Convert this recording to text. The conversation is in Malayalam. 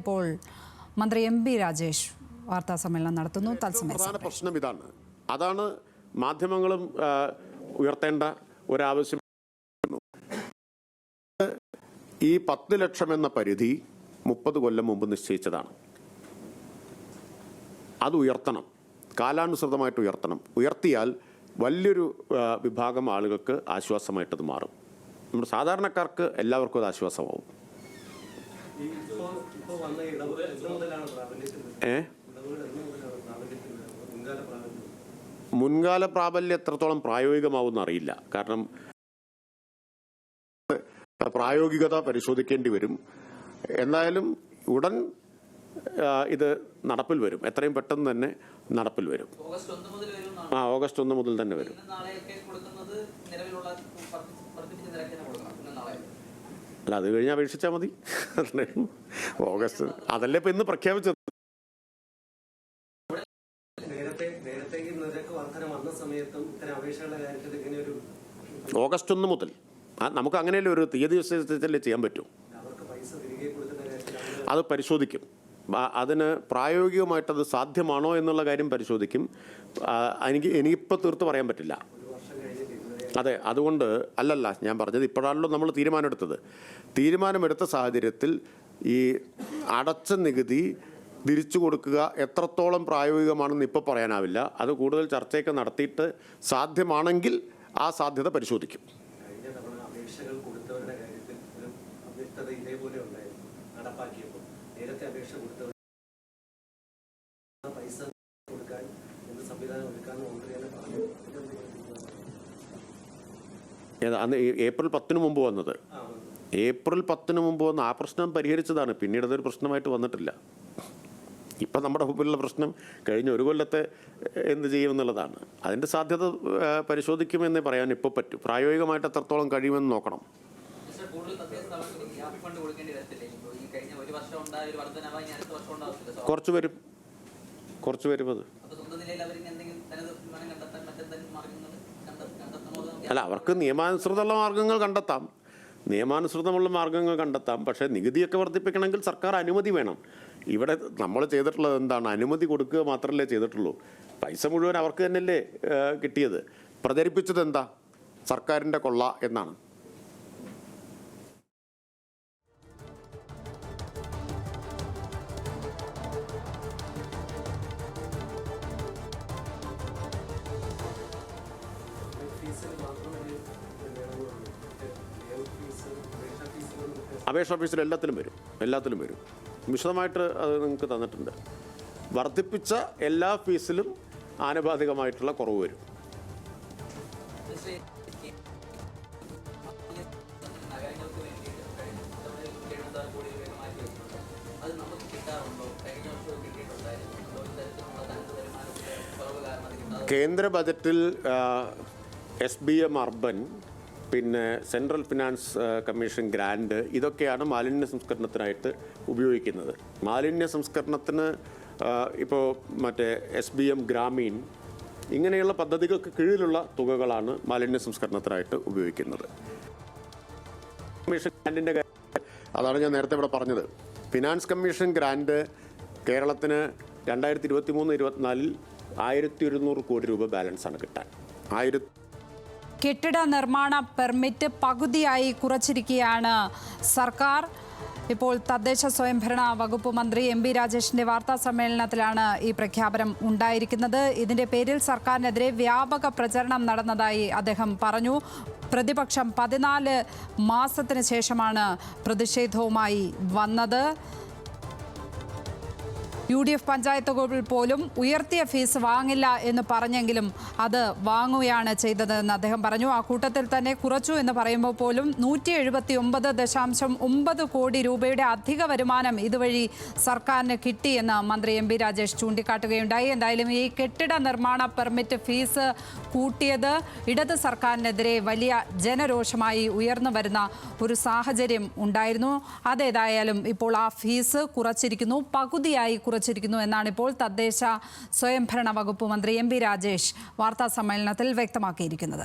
ഇപ്പോൾ മന്ത്രി എം ബി രാജേഷ് വാർത്താ സമ്മേളനം നടത്തുന്നു. തത്സമയം പ്രധാന പ്രശ്നം ഇതാണ്. അതാണ് മാധ്യമങ്ങളും ഉയർത്തേണ്ട ഒരാവശ്യം. ഈ പത്ത് ലക്ഷം എന്ന പരിധി മുപ്പത് കൊല്ലം മുമ്പ് നിശ്ചയിച്ചതാണ്. അത് ഉയർത്തണം. കാലാനുസൃതമായിട്ട് ഉയർത്തണം. ഉയർത്തിയാൽ വലിയൊരു വിഭാഗം ആളുകൾക്ക് ആശ്വാസമായിട്ടത് മാറും. നമ്മുടെ സാധാരണക്കാർക്ക് എല്ലാവർക്കും അത് ആശ്വാസമാവും. ഏ? മുൻകാല പ്രാബല്യം എത്രത്തോളം പ്രായോഗികമാവുമെന്ന് അറിയില്ല. കാരണം പ്രായോഗികത പരിശോധിക്കേണ്ടി വരും. എന്തായാലും ഉടൻ ഇത് നടപ്പിൽ വരും. എത്രയും പെട്ടെന്ന് തന്നെ നടപ്പിൽ വരും. ആ ഓഗസ്റ്റ് ഒന്ന് മുതൽ തന്നെ വരും. അല്ല അത് കഴിഞ്ഞ് അപേക്ഷിച്ചാൽ മതി. ഓഗസ്റ്റ്. അതല്ലേ ഇപ്പൊ ഇന്ന് പ്രഖ്യാപിച്ചത്? ഓഗസ്റ്റ് ഒന്ന് മുതൽ. നമുക്ക് അങ്ങനെയല്ലേ ഒരു തീയതി നിശ്ചയിച്ചല്ലേ ചെയ്യാൻ പറ്റൂ? അത് പരിശോധിക്കും. അതിന് പ്രായോഗികമായിട്ടത് സാധ്യമാണോ എന്നുള്ള കാര്യം പരിശോധിക്കും. എനിക്ക് എനിക്കിപ്പോൾ തീർത്ത് പറയാൻ പറ്റില്ല. അതെ അതുകൊണ്ട് അല്ലല്ല ഞാൻ പറഞ്ഞത് ഇപ്പോഴാണല്ലോ നമ്മൾ തീരുമാനമെടുത്തത്. തീരുമാനമെടുത്ത സാഹചര്യത്തിൽ ഈ അടച്ച നികുതി തിരിച്ചു കൊടുക്കുക എത്രത്തോളം പ്രായോഗികമാണെന്ന് ഇപ്പോൾ പറയാനാവില്ല. അത് കൂടുതൽ ചർച്ചയൊക്കെ നടത്തിയിട്ട് സാധ്യമാണെങ്കിൽ ആ സാധ്യത പരിശോധിക്കും. അപേക്ഷകൾ കൊടുത്തവരുടെ കാര്യത്തിൽ ഇതേപോലെ ഉണ്ടായിരുന്നു നടപ്പാക്കിയപ്പോൾ. നേരത്തെ അപേക്ഷ കൊടുത്തവർ ആ പൈസ കൊടുക്കാൻ എന്ത് സംവിധാനം ഒരുക്കാമെന്ന് മന്ത്രി തന്നെ പറഞ്ഞു ഇതെന്തെങ്കിലും തീരുമാനം? ഏതാ അന്ന് ഏപ്രിൽ പത്തിന് മുമ്പ് വന്നത്. ഏപ്രിൽ പത്തിന് മുമ്പ് വന്ന് ആ പ്രശ്നം പരിഹരിച്ചതാണ്. പിന്നീട് അതൊരു പ്രശ്നമായിട്ട് വന്നിട്ടില്ല. ഇപ്പം നമ്മുടെ മുമ്പിലുള്ള പ്രശ്നം കഴിഞ്ഞ ഒരു കൊല്ലത്തെ എന്ത് ചെയ്യുമെന്നുള്ളതാണ്. അതിന്റെ സാധ്യത പരിശോധിക്കുമെന്നേ പറയാൻ ഇപ്പോൾ പറ്റും. പ്രായോഗികമായിട്ട് എത്രത്തോളം കഴിയുമെന്ന് നോക്കണം. കുറച്ച് കൂടുതൽ കുറച്ച് വരും. ഗ്യാപ് അല്ല അവർക്ക് നിയമാനുസൃതമുള്ള മാർഗങ്ങൾ കണ്ടെത്താം. നിയമാനുസൃതമുള്ള മാർഗങ്ങൾ കണ്ടെത്താം. പക്ഷേ നികുതിയൊക്കെ വർദ്ധിപ്പിക്കണമെങ്കിൽ സർക്കാർ അനുമതി വേണം. ഇവിടെ നമ്മൾ ചെയ്തിട്ടുള്ളത് എന്താണ്? അനുമതി കൊടുക്കുക മാത്രമല്ലേ ചെയ്തിട്ടുള്ളൂ. പൈസ മുഴുവൻ അവർക്ക് തന്നെയല്ലേ കിട്ടിയത്. പ്രചരിപ്പിച്ചത് എന്താ? സർക്കാരിന്റെ കൊള്ള എന്നാണ്. അപേക്ഷ ഓഫീസിൽ എല്ലാത്തിലും വരും. എല്ലാത്തിലും വരും. വിശദമായിട്ട് അത് നിങ്ങൾക്ക് തന്നിട്ടുണ്ട്. വർദ്ധിപ്പിച്ച എല്ലാ ഫീസിലും ആനുപാതികമായിട്ടുള്ള കുറവ് വരും. കേന്ദ്ര ബജറ്റിൽ എസ് ബി എം അർബൻ പിന്നെ സെൻട്രൽ ഫിനാൻസ് കമ്മീഷൻ ഗ്രാൻഡ് ഇതൊക്കെയാണ് മാലിന്യ സംസ്കരണത്തിനായിട്ട് ഉപയോഗിക്കുന്നത്. മാലിന്യ സംസ്കരണത്തിന് ഇപ്പോൾ മറ്റേ എസ് ബി എം ഗ്രാമീൺ ഇങ്ങനെയുള്ള പദ്ധതികൾക്ക് കീഴിലുള്ള തുകകളാണ് മാലിന്യ സംസ്കരണത്തിനായിട്ട് ഉപയോഗിക്കുന്നത്. കമ്മീഷൻ ഗ്രാൻഡിന്റെ അതാണ് ഞാൻ നേരത്തെ ഇവിടെ പറഞ്ഞത്. ഫിനാൻസ് കമ്മീഷൻ ഗ്രാൻഡ് കേരളത്തിന് രണ്ടായിരത്തി ഇരുപത്തി മൂന്ന് ഇരുപത്തിനാലിൽ ആയിരത്തി ഒരുന്നൂറ് കോടി രൂപ ബാലൻസാണ് കിട്ടാൻ. ആയിരത്തി കെട്ടിട നിർമ്മാണ പെർമിറ്റ് പകുതിയായി കുറച്ചിരിക്കുകയാണ്. സർക്കാർ ഇപ്പോൾ തദ്ദേശ സ്വയംഭരണ വകുപ്പ് മന്ത്രി എം ബി രാജേഷിന്റെ വാർത്താ സമ്മേളനത്തിലാണ് ഈ പ്രഖ്യാപനം ഉണ്ടായിരിക്കുന്നത്. ഇതിന്റെ പേരിൽ സർക്കാരിനെതിരെ വ്യാപക പ്രചരണം നടന്നതായി അദ്ദേഹം പറഞ്ഞു. പ്രതിപക്ഷം പതിനാല് മാസത്തിന് ശേഷമാണ് പ്രതിഷേധവുമായി വന്നത്. യു ഡി എഫ് പഞ്ചായത്തുകളിൽ പോലും ഉയർത്തിയ ഫീസ് വാങ്ങില്ല എന്ന് പറഞ്ഞെങ്കിലും അത് വാങ്ങുകയാണ് ചെയ്തതെന്ന് അദ്ദേഹം പറഞ്ഞു. ആ കൂട്ടത്തിൽ തന്നെ കുറച്ചു എന്ന് പറയുമ്പോൾ പോലും നൂറ്റി എഴുപത്തി ഒമ്പത് ദശാംശം ഒമ്പത് കോടി രൂപയുടെ അധിക വരുമാനം ഇതുവഴി സർക്കാരിന് കിട്ടിയെന്ന് മന്ത്രി എം ബി രാജേഷ് ചൂണ്ടിക്കാട്ടുകയുണ്ടായി. എന്തായാലും ഈ കെട്ടിട നിർമ്മാണ പെർമിറ്റ് ഫീസ് കൂട്ടിയത് ഇടത് സർക്കാരിനെതിരെ വലിയ ജനരോഷമായി ഉയർന്നു വരുന്ന ഒരു സാഹചര്യം ഉണ്ടായിരുന്നു. അതേതായാലും ഇപ്പോൾ ആ ഫീസ് കുറച്ചിരിക്കുന്നു. പകുതിയായി കുറച്ചിരിക്കുന്നു എന്നാണ് ഇപ്പോൾ തദ്ദേശ സ്വയംഭരണ വകുപ്പ് മന്ത്രി എം രാജേഷ് വാർത്താ സമ്മേളനത്തിൽ വ്യക്തമാക്കിയിരിക്കുന്നത്.